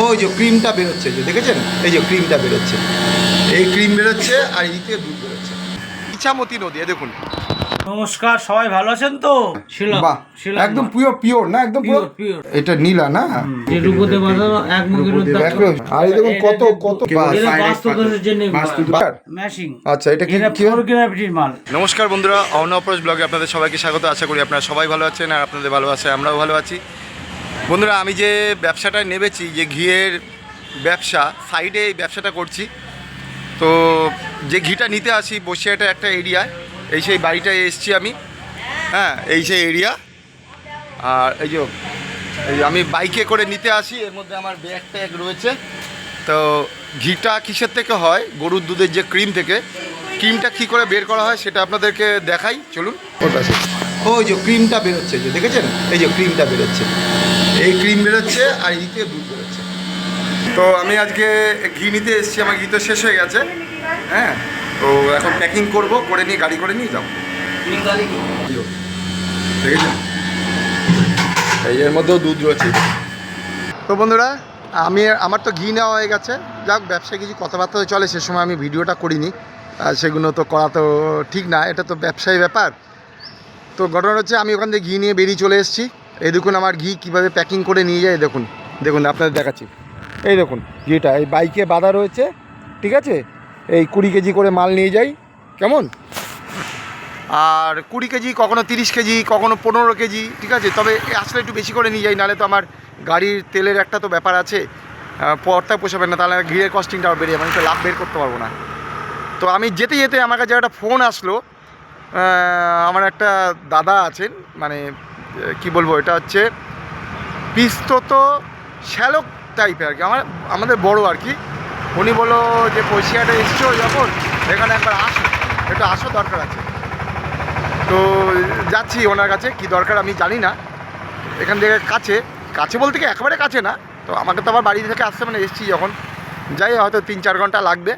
ওই যে ক্রিমটা বেরোচ্ছে যে দেখেছেন? এই যে ক্রিমটা বেরোচ্ছে। এই ক্রিম বেরোচ্ছে আর এইতে দুধ বেরোচ্ছে। ইছামতি নদী দেখুন। নমস্কার সবাই ভালো আছেন তো? বাহ একদম পিওর পিওর না? একদম পিওর পিওর পিওর এটা নীলা না? বাঁধানো এক আর এই দেখুন কত কত। ম্যাশিং। আচ্ছা এটা কি মাল। নমস্কার বন্ধুরা অনপ্রজ ব্লগে আপনাদের সবাইকে স্বাগত। আশা করি আপনারা সবাই ভালো আছেন আর আপনাদের ভালো আছে আমরাও ভালো আছি। বন্ধুরা, আমি যে ব্যবসাটা নেবেছি, যে ঘিয়ের ব্যবসা সাইডে এই ব্যবসাটা করছি। তো যে ঘিটা নিতে আসি বসিয়াটা একটা এরিয়া এই সেই বাড়িটায় এসছি আমি। হ্যাঁ এই সেই এরিয়া আর এই যে, এই আমি বাইকে করে নিতে আসি, এর মধ্যে আমার ব্যাগ ট্যাগ রয়েছে। তো ঘিটা কিসের থেকে হয়? গরুর দুধের যে ক্রিম থেকে। ক্রিমটা কী করে বের করা হয়, সেটা আপনাদেরকে দেখাই। চলুন। কাছে ওই যে ক্রিমটা বেরোচ্ছে, এই যে দেখেছেন? এই যে ক্রিমটা বেরোচ্ছে। এই ক্রিম বেরোচ্ছে আর এইতে দুধ বেরোচ্ছে। তো আমি আজকে ঘি নিতে এসেছি, আমার ঘি তো শেষ হয়ে গেছে। হ্যাঁ তো এখন প্যাকিং করব, করে নিয়ে গাড়ি করে নিয়ে যাব। দেখেছেন? এই এর মধ্যেও দুধ রয়েছে। তো বন্ধুরা, আমি আমার তো ঘি নেওয়া হয়ে গেছে। যাক, ব্যবসায় কিছু কথাবার্তা চলে, সে সময় আমি ভিডিওটা করিনি। সেগুলো তো করা তো ঠিক না, এটা তো ব্যবসায়ী ব্যাপার। তো ঘটনা হচ্ছে আমি ওখান থেকে ঘি নিয়ে বেরিয়ে চলে এসেছি। এই দেখুন আমার ঘি কীভাবে প্যাকিং করে নিয়ে যায় দেখুন। দেখুন, আপনাদের দেখাচ্ছি। এই দেখুন, ঘিটা, এই বাইকে বাঁধা রয়েছে, ঠিক আছে? এই কুড়ি কেজি করে মাল নিয়ে যাই, কেমন? আর কুড়ি কেজি, কখনো তিরিশ কেজি, কখনো পনেরো কেজি, ঠিক আছে? তবে আসলে একটু বেশি করে নিয়ে যাই, নাহলে তো আমার গাড়ির তেলের একটা তো ব্যাপার আছে। পরটা পোষাবে না, তাহলে ঘিরের কস্টিংটা বেরিয়ে যাবে। আমি তো লাভ বের করতে পারব না। তো আমি যেতে যেতে আমার কাছে একটা ফোন আসলো আমার একটা দাদা আছেন মানে কি বলব, এটা হচ্ছে পিস্তত শ্যালক টাইপের আর কি। আমার, আমাদের বড় আর কি। উনি বলো যে পয়সিয়াটা এসছো যখন, এখানে একবার আসো। একটু আসো, দরকার আছে। তো যাচ্ছি ওনার কাছে, কি দরকার আমি জানি না। এখান থেকে কাছে কাছে বলতে কি একেবারে কাছে না। তো আমাকে তো আবার বাড়ি থেকে আসতে মানে এসছি যখন। যাই হয়তো তিন চার ঘণ্টা লাগবে।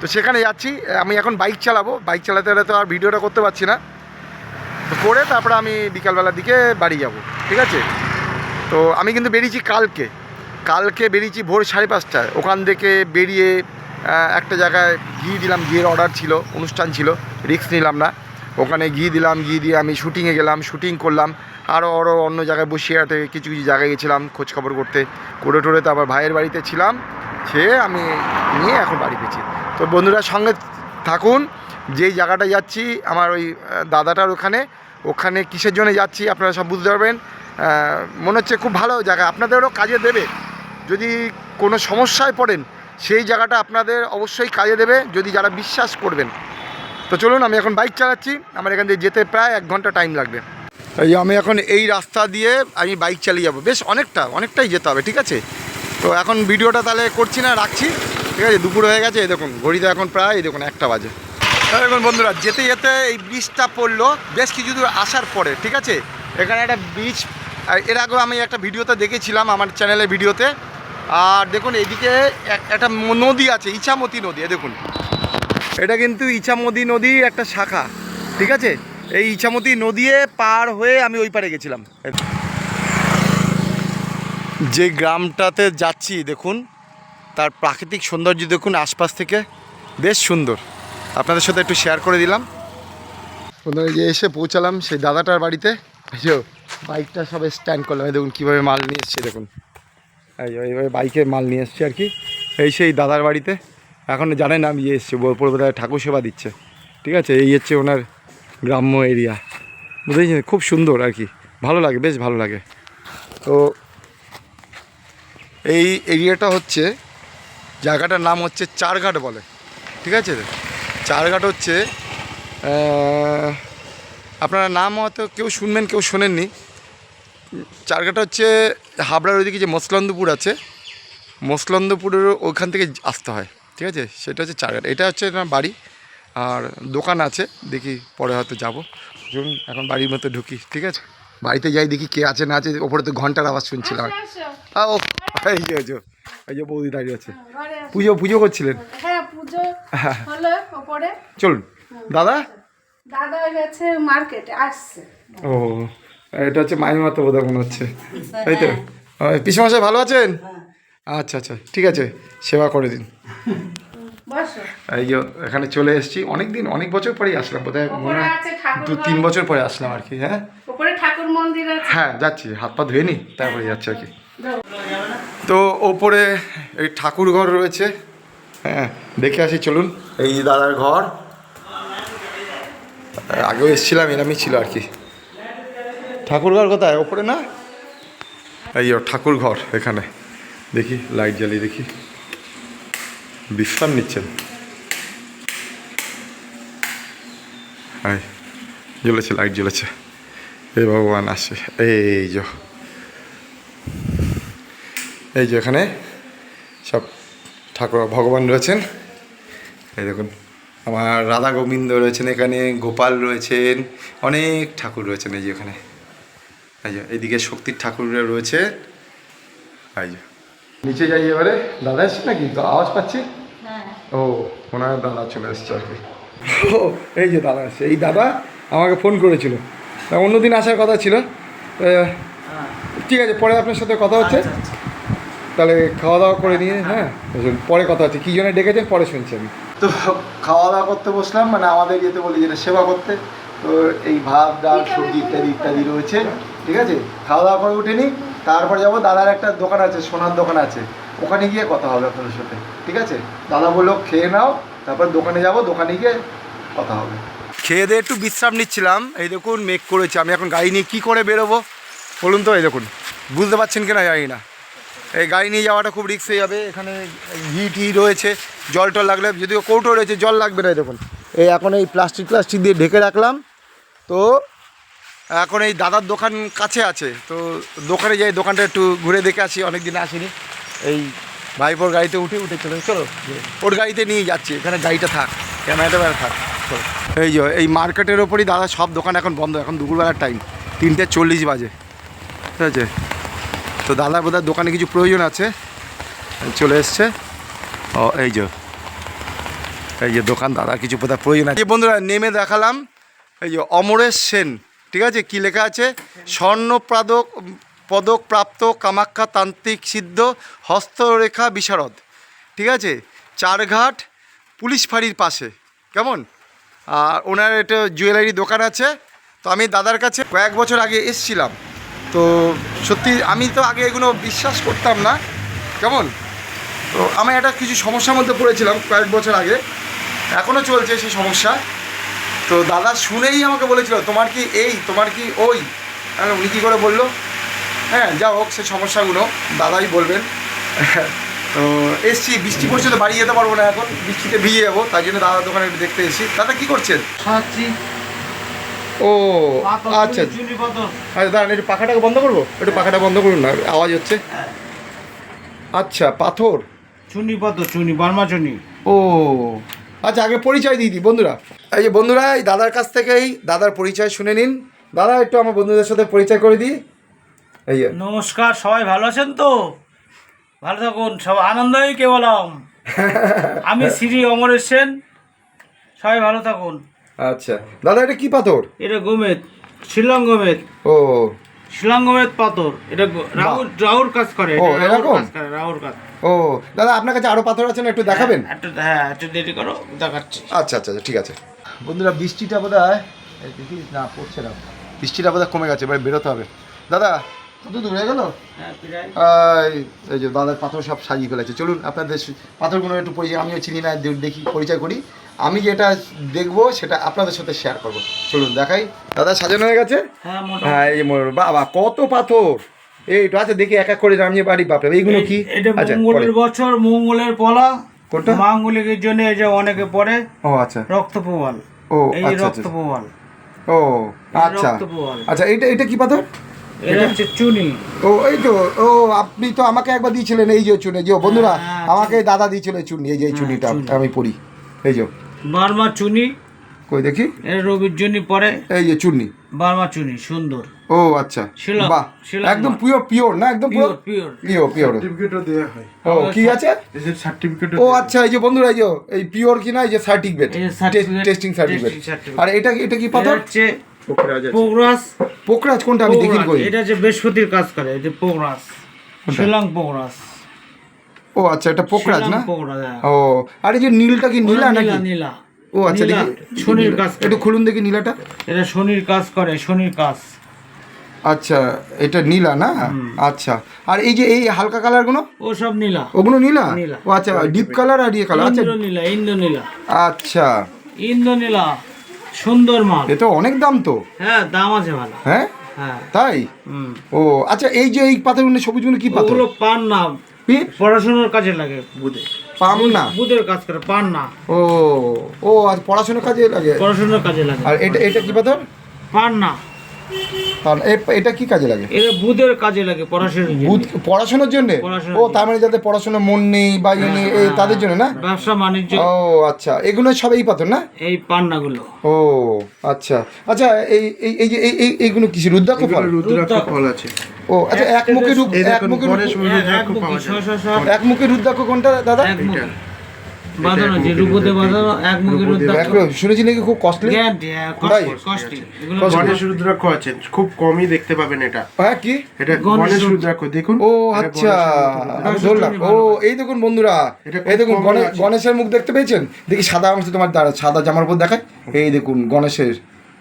তো সেখানে যাচ্ছি, আমি এখন বাইক চালাবো। বাইক চালাতে হলে তো আর ভিডিওটা করতে পারছি না। তো করে তারপরে আমি বিকালবেলার দিকে বাড়ি যাব, ঠিক আছে? তো আমি কিন্তু বেরিয়েছি কালকে। কালকে বেরিয়েছি ভোর সাড়ে পাঁচটায়। ওখান থেকে বেরিয়ে একটা জায়গায় ঘি দিলাম, ঘিয়ের অর্ডার ছিল, অনুষ্ঠান ছিল রিস্ক নিলাম না। ওখানে ঘি দিলাম, ঘি দিয়ে আমি শুটিংয়ে গেলাম শুটিং করলাম। আরও আরও অন্য জায়গায় বসিয়াতে কিছু কিছু জায়গায় গেছিলাম, খোঁজখবর করতে। করে টোরে তো আবার ভাইয়ের বাড়িতে ছিলাম। সে আমি নিয়ে এখন বাড়ি পেয়েছি তো বন্ধুরা সঙ্গে থাকুন, যেই জায়গাটা যাচ্ছি, আমার ওই দাদাটার ওখানে ওখানে কিসের জন্য যাচ্ছি আপনারা সব বুঝতে পারবেন। মনে হচ্ছে খুব ভালো জায়গা, আপনাদেরও কাজে দেবে। যদি কোনো সমস্যায় পড়েন, সেই জায়গাটা আপনাদের অবশ্যই কাজে দেবে, যদি যারা বিশ্বাস করবেন। তো চলুন, আমি এখন বাইক চালাচ্ছি, আমার এখান থেকে যেতে প্রায় এক ঘণ্টা টাইম লাগবে। এই আমি এখন এই রাস্তা দিয়ে আমি বাইক চালিয়ে যাব। বেশ, অনেকটা, অনেকটাই যেতে হবে, ঠিক আছে? তো এখন ভিডিওটা তাহলে করছি না, রাখছি। ঠিক আছে, দুপুর হয়ে গেছে, এই দেখুন ঘড়িতে এখন প্রায়, এই দেখুন, একটা বাজে। দেখুন বন্ধুরা, যেতে যেতে এই ব্রিজটা পড়ল, বেশ কিছু দূর আসার পরে, ঠিক আছে? এখানে একটা ব্রিজের আগেও আমি একটা ভিডিওতে দেখেছিলাম আমার চ্যানেলের ভিডিওতে। আর দেখুন, এদিকে একটা নদী আছে, ইছামতি নদী দেখুন। এটা কিন্তু ইছামতি নদী একটা শাখা, ঠিক আছে? এই ইছামতি নদী পার হয়ে আমি ওই পারে গেছিলাম যে গ্রামটাতে যাচ্ছি, দেখুন তার প্রাকৃতিক সৌন্দর্য দেখুন আশপাশ থেকে। বেশ সুন্দর। আপনাদের সাথে একটু শেয়ার করে দিলাম। প্রথমে যে এসে পৌঁছালাম সেই দাদাটার বাড়িতে। বাইকটা সব স্ট্যান্ড করলাম। দেখুন কীভাবে মাল নিয়ে এসছে, দেখুন। এইভাবে বাইকে মাল নিয়ে এসছি আর কি। এই সেই দাদার বাড়িতে। এখন জানেন আমি ইয়ে এসছি বোধহয় ঠাকুর সেবা দিচ্ছে। ঠিক আছে? এই হচ্ছে ওনার গ্রাম্য এরিয়া বুঝেছেন? খুব সুন্দর আর কি। ভালো লাগে, বেশ ভালো লাগে। তো এই এরিয়াটা হচ্ছে জায়গাটার নাম হচ্ছে চারঘাট বলে। ঠিক আছে? চারঘাট হচ্ছে আপনারা নাম হয়তো কেউ শুনবেন, কেউ শোনেননি। চারঘাট হচ্ছে হাবড়ার ওইদিকে যে মসলন্দপুর আছে, মসলন্দপুরের ওইখান থেকে আসতে হয়। ঠিক আছে? সেটা হচ্ছে চারঘাট। এটা হচ্ছে বাড়ি। আর দোকান আছে, দেখি পরে হয়তো যাব। চলুন, এখন বাড়ির মতো ঢুকি। ঠিক আছে? বাড়িতে যাই দেখি কে আছে না আছে ওপরে তো ঘণ্টার আওয়াজ শুনছিলাম। ও এই যে এই যে বৌদি দাঁড়িয়ে আছে। পুজো পুজো করছিলেন? হ্যাঁ ওপরে। চলুন। দাদা? দাদা গেছে মার্কেটে আসছে। ও এটা হচ্ছে মাইমাতো বোধহয় মনে হচ্ছে। তাই তো। পিসমশাই ভালো আছেন? আচ্ছা আচ্ছা ঠিক আছে সেবা করে দিন। এই যে এখানে চলে এসেছি। অনেক দিন অনেক বছর পরেই আসলাম বোধহয় মনে হয় আছে দু তিন বছর পরে আসলাম আর কি হ্যাঁ? ঠাকুর মন্দির আছে। হ্যাঁ যাচ্ছি। হাত পা ধুয়ে নি তারপরে যাচ্ছি আর কি। তো ওপরে এই ঠাকুর ঘর রয়েছে। হ্যাঁ দেখে আসি চলুন। এই দাদার ঘর। আগেও এসেছিলাম এরমই ছিল আর কি। ঠাকুর ঘর কোথায়? ওপরে না? এই ঠাকুর ঘর এখানে। দেখি লাইট জ্বালিয়ে দেখি। বিশ্রাম নিচ্ছেন? জ্বলেছে লাইট জ্বলেছে। এই ভগবান আসে এই যো। এই যে এখানে সব ঠাকুর ভগবান রয়েছেন। এই দেখুন আমার রাধা গোবিন্দ রয়েছেন এখানে গোপাল রয়েছেন অনেক ঠাকুর রয়েছেন এই যে এখানে। এই যে এইদিকে শক্তির ঠাকুররা রয়েছে। এই যে। নিচে যাই এবারে দাদা এসছে নাকি? তো আওয়াজ পাচ্ছি? ও ওনার দাদা চলে এসছে আর কি। ও এই যে দাদা এসছে। এই দাদা আমাকে ফোন করেছিল। অন্যদিন আসার কথা ছিল। ঠিক আছে পরে আপনার সাথে কথা হচ্ছে। তাহলে খাওয়া দাওয়া করে নিয়ে হ্যাঁ? পরে কথা হচ্ছে। কী জন্য ডেকেছেন? পরে শুনছি আমি। তো খাওয়া দাওয়া করতে বসলাম মানে আমাদের ইয়েতে বলি যেটা সেবা করতে তো এই ভাত ডাল সবজি ইত্যাদি ইত্যাদি রয়েছে ঠিক আছে? খাওয়া দাওয়া করে উঠে নিই তারপর যাব দাদার একটা দোকান আছে সোনার দোকান আছে। ওখানে গিয়ে কথা হবে আপনাদের সাথে ঠিক আছে? দাদা বলল খেয়ে নাও তারপর দোকানে যাব দোকানে গিয়ে কথা হবে। খেয়ে দিয়ে একটু বিশ্রাম নিচ্ছিলাম। এই দেখুন মেক করেছে। আমি এখন গাড়ি নিয়ে কী করে বেরোবো? বলুন তো, এই দেখুন। বুঝতে পারছেন কিনা জানি না। এই গাড়ি নিয়ে যাওয়াটা খুব রিক্স হয়ে যাবে। এখানে ঘি টি রয়েছে, জল টল লাগলে, যদিও কৌটো রয়েছে, জল লাগবে না, এই দেখুন। এই এখন এই প্লাস্টিক প্লাস্টিক দিয়ে ঢেকে রাখলাম। তো এখন এই দাদার দোকান কাছে আছে। তো দোকানে যাই, দোকানটা একটু ঘুরে দেখে আসি। অনেক দিন আসিনি। এই ভাইপোর গাড়িতে উঠে উঠে চলে চলো, ওর গাড়িতে নিয়ে যাচ্ছি। এখানে গাড়িটা থাক। ক্যামেরাটা এই যে, এই মার্কেটের ওপরই দাদা সব দোকান এখন বন্ধ, এখন দুপুরবেলার টাইম তিনটে চল্লিশ বাজে। ঠিক আছে? তো দাদা বোধহয় দোকানে কিছু প্রয়োজন আছে। চলে এসছে। ও, এই যে। এই যে দোকান, দাদা কিছু বোধহয় প্রয়োজন আছে। বন্ধুরা, নেমে দেখালাম। এই যে অমরেশ সেন, ঠিক আছে? কি লেখা আছে? স্বর্ণ পদক প্রাপ্ত, কামাখ্যা তান্ত্রিক সিদ্ধ, হস্তরেখা বিশারদ। ঠিক আছে? চারঘাট পুলিশ ফাঁড়ির পাশে। কেমন? আর ওনার একটা জুয়েলারি দোকান আছে। তো আমি দাদার কাছে কয়েক বছর আগে এসছিলাম। তো সত্যি আমি তো আগে এগুলো বিশ্বাস করতাম না। কেমন? তো আমি একটা কিছু সমস্যার মধ্যে পড়েছিলাম কয়েক বছর আগে। এখনও চলছে সেই সমস্যা। তো দাদা শুনেই আমাকে বলেছিল, তোমার কি এই, তোমার কি ওই? উনি কী করে বলল হ্যাঁ যা হোক, সে সমস্যাগুলো দাদাই বলবেন। তো এসছি বৃষ্টি পড়ছে তো বাড়ি যেতে পারব না এখন। বৃষ্টিতে ভিজে যাব তাই জন্য দাদার দোকানে একটু দেখতে এসেছি। দাদা কী করছেন? ও আচ্ছা। আচ্ছা দাঁড়ান একটু পাখাটাকে বন্ধ করব? একটু পাখাটা বন্ধ করুন না আওয়াজ হচ্ছে। আচ্ছা পাথর? চুনি পাথর চুনি বার্মা চুনি। ও আচ্ছা আগে পরিচয় দিয়ে দিই বন্ধুরা। এই যে বন্ধুরা এই দাদার কাছ থেকেই দাদার পরিচয় শুনে নিন। দাদা একটু আমার বন্ধুদের সাথে পরিচয় করে দিই। এই নমস্কার সবাই ভালো আছেন তো? ভালো থাকুন সব আনন্দই কে বললাম আমি শ্রী অমরেশ সেন সবাই ভালো থাকুন। আচ্ছা দাদা এটা কি পাথর? এটা গোমেদ শিলং গোমেদ। ও। শিলং গোমেদ পাথর এটা রাহুর রাহুর কাজ করে ও, এরকম? কাজ করে রাহুর কাজ। ও দাদা আপনার কাছে আরও পাথর আছে না একটু দেখাবেন? একটু হ্যাঁ একটু দেরি করো দেখাচ্ছি। আচ্ছা আচ্ছা আচ্ছা ঠিক আছে। বন্ধুরা বৃষ্টিটা বোধ হয় না পড়ছে না। বৃষ্টিটা বোধ কমে গেছে এবার বেরোতে হবে। দাদা কত দূর হয়ে গেল? এই এই যে দাদার পাথর সব সাজিয়ে ফেলেছে। চলুন আপনাদের পাথরগুলো একটু পরিচয় আমিও চিনি না দেখি পরিচয় করি। আমি যেটা দেখব সেটা আপনাদের সাথে শেয়ার করব। চলুন দেখাই। দাদা সাজানো হয়ে গেছে? হ্যাঁ হ্যাঁ এই বাবা কত পাথর! এই তো আচ্ছা দেখি এক এক করে নামিয়ে বাড়ি বাপরে এইগুলো কি? আচ্ছা মঙ্গলের বছর মঙ্গলের পলা। কোনটা? মাঙ্গলিকের জন্য এই যে অনেকে পড়ে ও আচ্ছা। রক্ত প্রবাল। ও এই আচ্ছা রক্ত আচ্ছা। প্রবাল। ও আচ্ছা। আচ্ছা এইটা এটা কি পাথর? এটা হচ্ছে চুনি। ও এই তো ও আপনি তো আমাকে একবার দিয়েছিলেন এই যে চুনি। যে বন্ধুরা আমাকে দাদা দিয়েছিল চুনি এই যে চুনিটা আমি পড়ি এই যে। বার্মা চুনি। কই দেখি? এটা রবির জন্য পরে। এই যে চুনি। বার্মা চুনি সুন্দর। ও আচ্ছা। বাহ। একদম পিওর পিওর না একদম pure pure pure pure pure সার্টিফিকেটও দেওয়া হয়। ও কি আছে? সার্টিফিকেট ও আচ্ছা এই যে বন্ধুরা এই যে এই পিওর কি না এই যে সার্টিফিকেট এই যে certificate, টেস্টিং সার্টিফিকেট আর এটা এটা কি পাথর? হচ্ছে আছে। পোগরাস পোকরাজ কোনটা আমি দেখি পোগরাস। কই? এটা হচ্ছে বৃহস্পতির কাজ করে এই যে পোগরাস শিলং পোগরাস ও আচ্ছা এটা পোকরাজ না? হ্যাঁ। ও আর এই যে নীলটা কি নীলা নাকি? নীলা। ও আচ্ছা দেখি। শনির কাজ করে। একটু খুলুন দেখি নীলাটা। এটা শনির কাজ করে শনির কাজ। আচ্ছা এটা নীলা না? আচ্ছা আর এই যে এই হালকা কালারগুলো ও সব নীলা। ওগুলো নীলা? নীলা। ও আচ্ছা ডিপ কালার আর ইয়ে কালার আচ্ছা। নীলা ইন্দ্র নীলা আচ্ছা। ইন্দ্র নীলা সুন্দর মাল। এ তো অনেক দাম তো। হ্যাঁ দাম আছে ভালো। হ্যাঁ? হ্যাঁ। তাই? ও আচ্ছা এই যে এই পাথরগুলো সবুজগুলো কি পাথর? ওগুলো পান না? পড়াশোনার কাজে লাগে বুধে। পাম না? বুধের কাজ করে পান না। ও ও আর পড়াশোনার কাজে লাগে? পড়াশোনার কাজে লাগে। আর এটা এটা কি পাথর? পান না। আর এটা কি কাজে লাগে? এটা বুধের কাজে লাগে পড়াশোনার জন্য। বুধ পড়াশোনার জন্য? ও তার মানে যাদের পড়াশোনা মন নেই বা ইয়ে নেই এই তাদের জন্য না? ব্যবসা বাণিজ্য। ও আচ্ছা। এগুলো সব এই পাথর না? এই পান্নাগুলো। ও আচ্ছা। আচ্ছা এই এই এই যে এই এই এইগুলো কিসের? রুদ্রাক্ষ ফল? রুদ্রাক্ষ ফল আছে। ও আচ্ছা এক মুখে রূপ এক মুখে রূপ- রুদ্রাক্ষ এক মুখী, কোনটা দাদা। বাঁধানো যে রূপতে বাঁধানো এক শুনেছি নাকি খুব কস্টলি গণেশ রুদ্রাক্ষ আছে খুব কমই দেখতে পাবেন এটা। হ্যাঁ কি? এটা গণেশ রুদ্রাক্ষ দেখুন। ও আচ্ছা। ধরলাম ও এই দেখুন বন্ধুরা এই দেখুন। গণেশের মুখ দেখতে পেয়েছেন? দেখি সাদা অংশ তোমার দাঁড়া সাদা জামার উপর দেখায় এই দেখুন গণেশের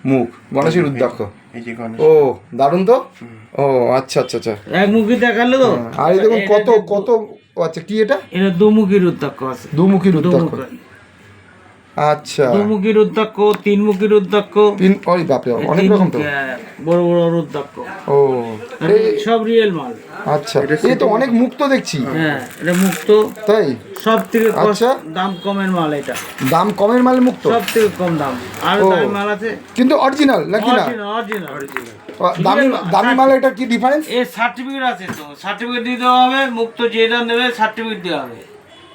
মুখ গণেশের রুদ্রাক্ষ এই যে গণেশ। ও দারুণ তো? ও আচ্ছা আচ্ছা আচ্ছা। এক মুখী দেখাল তো? আর এই দেখুন কত কত ও আচ্ছা কি এটা? এটা দুমুখী রুদ্রাক্ষ আছে। দুমুখী রুদ্রাক্ষ। আচ্ছা। দুমুখী রুদ্রাক্ষ তিনমুখী রুদ্রাক্ষ। তিন ওই বাপরে অনেক রকম তো। হ্যাঁ, বড় বড় রুদ্রাক্ষ। ও সব রিয়েল মাল। আচ্ছা এই তো অনেক মুখ তো দেখছি। হ্যাঁ এটা মুক্ত। তাই? সব থেকে আচ্ছা। দাম কমের মাল এটা। দাম কমের মাল মুক্ত? সব থেকে কম দাম। আর। মাল আছে। কিন্তু অরিজিনাল নাকি না? অরিজিনাল অরিজিনাল দামি দামি মাল এটা কি ডিফারেন্স এর সার্টিফিকেট আছে তো সার্টিফিকেট দিতে হবে মুক্ত যেটা নেবে সার্টিফিকেট দেওয়া হবে।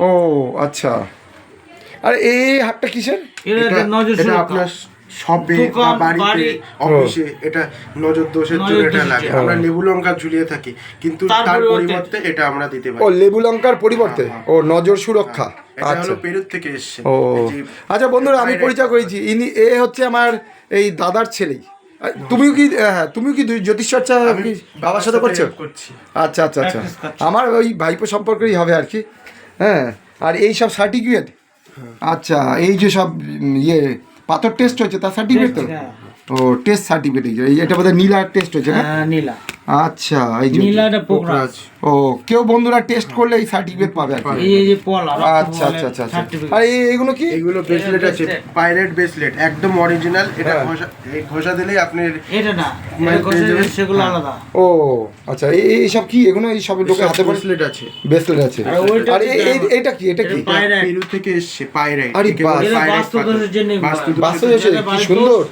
ও আচ্ছা। আর এই হাটটা কিসের? এটা নজর এটা সুরক্ষা। আপনার শপে বা বাড়িতে বাড়ি। অফিসে এটা নজর দোষের জন্য এটা লাগে। আমরা লেবু লঙ্কা ঝুলিয়ে থাকি কিন্তু তার পরিবর্তে- এটা আমরা দিতে ও পারি লেবু লঙ্কার পরিবর্তে? ও নজর সুরক্ষা। এটা আচ্ছা। পেরুর থেকে এসছে। ও। আচ্ছা বন্ধুরা আমি পরিচয় করেছি। ইনি এ হচ্ছে আমার এই দাদার ছেলেই। তুমিও কি হ্যাঁ তুমিও কি জ্যোতিষ চর্চা বাবার সাথে করছ? আচ্ছা আচ্ছা আচ্ছা। আমার ওই ভাইপো সম্পর্কেই হবে আর কি। হ্যাঁ আর এই সব সার্টিফিকেট আচ্ছা এই যে সব ইয়ে পাথর টেস্ট হচ্ছে তার সার্টিফিকেট তো? হ্যাঁ। ও টেস্ট সার্টিফিকেট এই এটা বোধহয় নীলা টেস্ট হচ্ছে না? হ্যাঁ, নীলা। আচ্ছা এই যে নীলা এটা পোকরাজ। ও কেউ বন্ধুরা টেস্ট করলে এই সার্টিফিকেট পাবে আর এই এই যে পলা আচ্ছা আচ্ছা আচ্ছা আচ্ছা। আর এই- এগুলো কি? এইগুলো ব্রেসলেট আছে পাইরেট ব্রেসলেট একদম অরিজিনাল এটা হ্যাঁ। ঘষা এই ঘষা দিলেই আপনার এটা না মানে সেগুলো হ্যাঁ। আলাদা। ও আচ্ছা এই এই সব কি? এগুলো এই সব লোকের হাতে ব্রেসলেট আছে। ব্রেসলেট আছে। আর এই- কি? এটা কি? এটা পায়রাইট। পেরু থেকে এসছে পাইরাইট আরে একে বাহ। বলে এটা পাইরাইট বাস্তু পাথর। দোষের জন্য কি সুন্দর?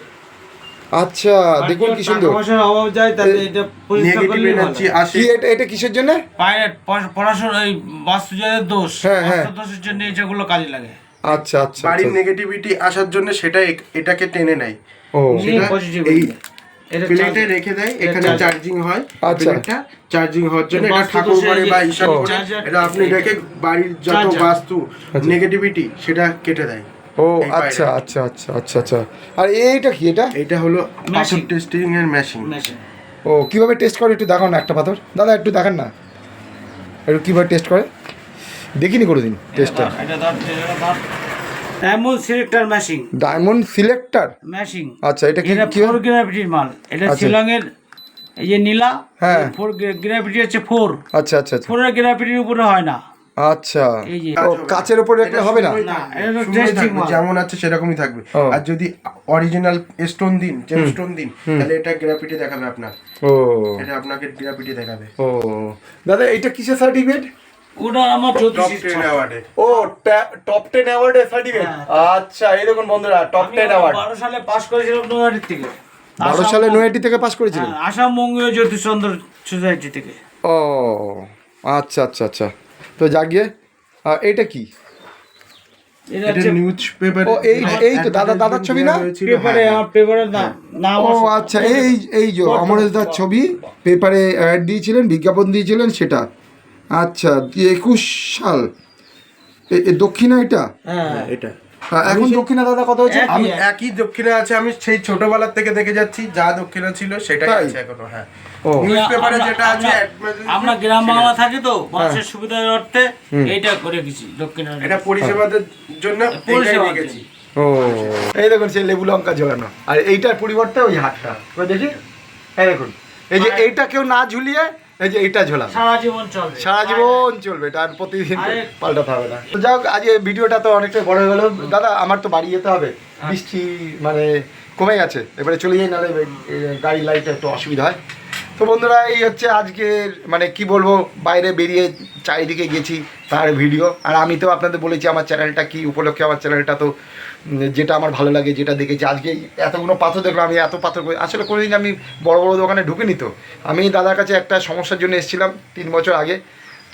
আচ্ছা দেখুন কি সুন্দর। পয়সার অভাব যায় তাহলে এটা পরিষ্কার নেগেটিভ এনার্জি আসে। কি এটা এটা কিসের জন্য? পাইরেট পড়া- পড়াশোনা এই বাস্তু যাদের দোষ হ্যাঁ, হ্যাঁ। দোষের জন্য এগুলো কাজে লাগে। আচ্ছা আচ্ছা বাড়ির আচ্ছা। নেগেটিভিটি আসার জন্য সেটা এটাকে টেনে নেয়। ও। সেটা এই প্লেটে রেখে দেয় এখানে চার্জিং হয় আচ্ছা। প্লেটটা চার্জিং হওয়ার জন্য এটা ঠাকুর ঘরে বা ঈশান এটা আপনি রেখে বাড়ির যত বাস্তু নেগেটিভিটি সেটা কেটে দেয়। ও আচ্ছা আচ্ছা আচ্ছা আচ্ছা আচ্ছা। আর এইটা কি এটা? এটা হলো পাথর. টেস্টিং এর মেশিন। ও কীভাবে টেস্ট করে একটু দেখাও না একটা পাথর? দাদা একটু দেখান না। একটু কীভাবে টেস্ট করে? দেখিনি কোনোদিন টেস্টটা। এমন selector machine diamond selector machine আচ্ছা এটা কি ফোর গ্রাভিটির মাল। এটা আচ্ছা। শিলংয়ের এই যে নীলা হ্যাঁ। ফোর গ্রাভিটি হচ্ছে ফোর আচ্ছা আচ্ছা আচ্ছা। ফোরের গ্রাভিটির উপরে হয় না। আচ্ছা। ও কাচের উপরে রাখলে হবে না? এটা। যেমন আছে সেরকমই থাকবে। আর যদি অরিজিনাল স্টোন দিন জেম স্টোন দিন তাহলে এটা গ্রাফিটি দেখাবে আপনার। ও। এটা আপনাকে গ্রাফিটি দেখাবে। ও। দাদা এইটা কিসের সার্টিফিকেট ওটা আমার জ্যোতিষী অ্যাওয়ার্ডে ও টপ টেন অ্যাওয়ার্ডের সার্টিফিকেট আচ্ছা এই দেখুন বন্ধুরা টপ টেন অ্যাওয়ার্ড বারো সালে পাস করেছিলাম নোয়ারির থেকে। বারো সালে নয়াটি থেকে পাস করেছিলেন? হ্যাঁ, আসাম বঙ্গীয় জ্যোতিষচন্দ্র সোসাইটি থেকে। ও আচ্ছা আচ্ছা আচ্ছা। তো জাগিয়ে এটা এইটা কি? নিউজ পেপার ও, এই- এই তো দাদা- দাদার ছবি না? পেপারে পেপারের নাম নাম ও আচ্ছা এই এই যে অমরেশ দার ছবি পেপারে অ্যাড দিয়েছিলেন বিজ্ঞাপন দিয়েছিলেন সেটা। আচ্ছা একুশ সাল। দক্ষিণা এটা? হ্যাঁ। এটা। হ্যাঁ, এখন দক্ষিণা দাদা কত হচ্ছে? আমি একই। একই দক্ষিণা আছে আমি সেই ছোটবেলার থেকে দেখে যাচ্ছি যা দক্ষিণা ছিল সেটাই আছে এখনও হ্যাঁ। ও। নিউজ পেপারে যেটা আছে আমরা- গ্রাম বাংলা থাকি তো মানুষের সুবিধার অর্থে এইটা করে গেছি দক্ষিণ এটা পরিষেবাদের জন্য পরিষেবা রেখেছি ও। এই দেখুন সেই লেবু লঙ্কা ঝোলানো। আর এইটার পরিবর্তে ওই হাতটা দেখি। এই দেখুন। এই যে এইটা কেউ না ঝুলিয়ে এই যে এইটা ঝোলা সারা জীবন চলবে। সারা জীবন চলবে এটা আর প্রতিদিন পাল্টাতে হবে না। তো যাই হোক ভিডিওটা তো অনেকটা বড় হয়ে গেল। দাদা আমার তো বাড়ি যেতে হবে। বৃষ্টি মানে কমে গেছে। এবারে চলে যাই নাহলে গাড়ি লাইটে একটু অসুবিধা হয়। তো বন্ধুরা এই হচ্ছে আজকের মানে কি বলব বাইরে বেরিয়ে চারিদিকে গেছি তার ভিডিও আর আমি তো আপনাদের বলেছি আমার চ্যানেলটা কি উপলক্ষে আমার চ্যানেলটা তো যেটা আমার ভালো লাগে, যেটা দেখেছি। আজকে এতগুলো পাথর দেখলাম, আমি এত পাথর আসলে কোনোদিন আমি বড় বড় দোকানে ঢুকিনি তো। আমি দাদার কাছে একটা সমস্যার জন্য এসেছিলাম তিন বছর আগে।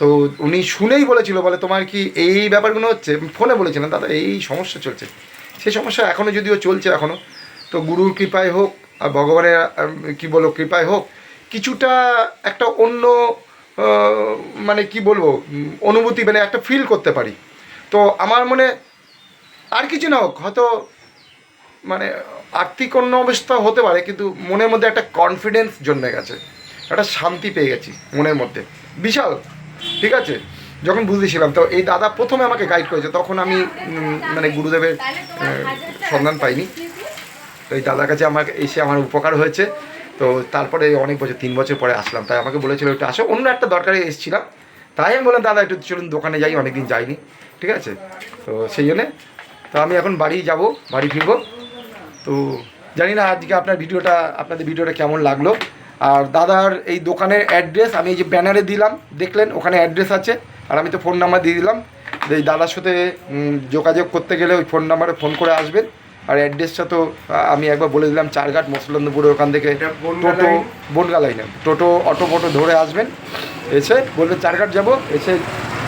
তো উনি শুনেই বলেছিল, বলে, তোমার কি এই ব্যাপারগুলো হচ্ছে? ফোনে বলেছিলেন, দাদা, এই সমস্যা চলছে। সেই সমস্যা এখনও যদিও চলছে এখনও তো গুরুর কৃপায় হোক, আর ভগবানের কি বলো, কৃপায় হোক, কিছুটা একটা অন্য মানে কি বলব অনুভূতি মানে একটা ফিল করতে পারি। তো আমার মনে আর কিছু না হোক, হয়তো মানে আর্থিক অন্য অবস্থা হতে পারে, কিন্তু মনের মধ্যে একটা কনফিডেন্স জন্মে গেছে। একটা শান্তি পেয়ে গেছি মনের মধ্যে। বিশাল, ঠিক আছে? যখন বুঝতেছিলাম তো এই দাদা প্রথমে আমাকে গাইড করেছে, তখন আমি মানে গুরুদেবের সন্ধান পাইনি। তো এই দাদার কাছে আমাকে এসে আমার উপকার হয়েছে। তো তারপরে অনেক বছর, তিন বছর পরে আসলাম। তাই আমাকে বলেছিল, একটু আসো। অন্য একটা দরকারে এসেছিলাম। তাই আমি বললাম, দাদা, একটু চলুন, দোকানে যাই, অনেকদিন যাইনি। ঠিক আছে? তো সেই জন্যে তো আমি এখন বাড়ি যাব বাড়ি ফিরবো। তো জানি না আজকে আপনার ভিডিওটা আপনাদের ভিডিওটা কেমন লাগল। আর দাদার এই দোকানের অ্যাড্রেস আমি এই যে ব্যানারে দিলাম দেখলেন ওখানে অ্যাড্রেস আছে। আর আমি তো ফোন নাম্বার দিয়ে দিলাম। যে এই দাদার সাথে যোগাযোগ করতে গেলে ওই ফোন নাম্বারে ফোন করে আসবেন। আর অ্যাড্রেসটা তো আমি একবার বলে দিলাম চারঘাট মসলন্দপুরে ওখান থেকে টোটো। বনগা লাইনে। টোটো অটো ফটো ধরে আসবেন। এসে বলবেন চারঘাট যাব। এসে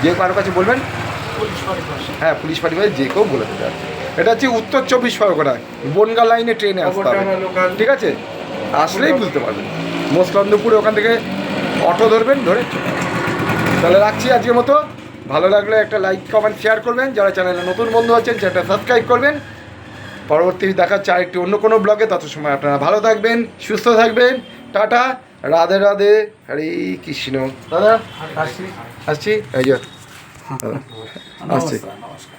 যে কারোর কাছে বলবেন পুলিশ পাশে হ্যাঁ পুলিশ পার্টি যে কেউ বলে দেবে আর এটা হচ্ছে উত্তর চব্বিশ পরগনা বনগা লাইনে ট্রেনে আসতে হবে। ঠিক আছে? আসলেই বুঝতে পারবেন। মোসলন্দপুরে ওখান থেকে অটো ধরবেন ধরে তাহলে রাখছি আজকের মতো। ভালো লাগলে একটা লাইক কমেন্ট শেয়ার করবেন। যারা চ্যানেলে নতুন বন্ধু আছেন চ্যানেলটা সাবস্ক্রাইব করবেন। পরবর্তী দেখা দেখাচ্ছে আরেকটি অন্য কোনো ব্লগে তত সময় আপনারা ভালো থাকবেন সুস্থ থাকবেন। টাটা রাধে রাধে হরে কৃষ্ণ। দাদা আসছি। আসছি? এই যে। দাদা, আসছি। নমস্কার।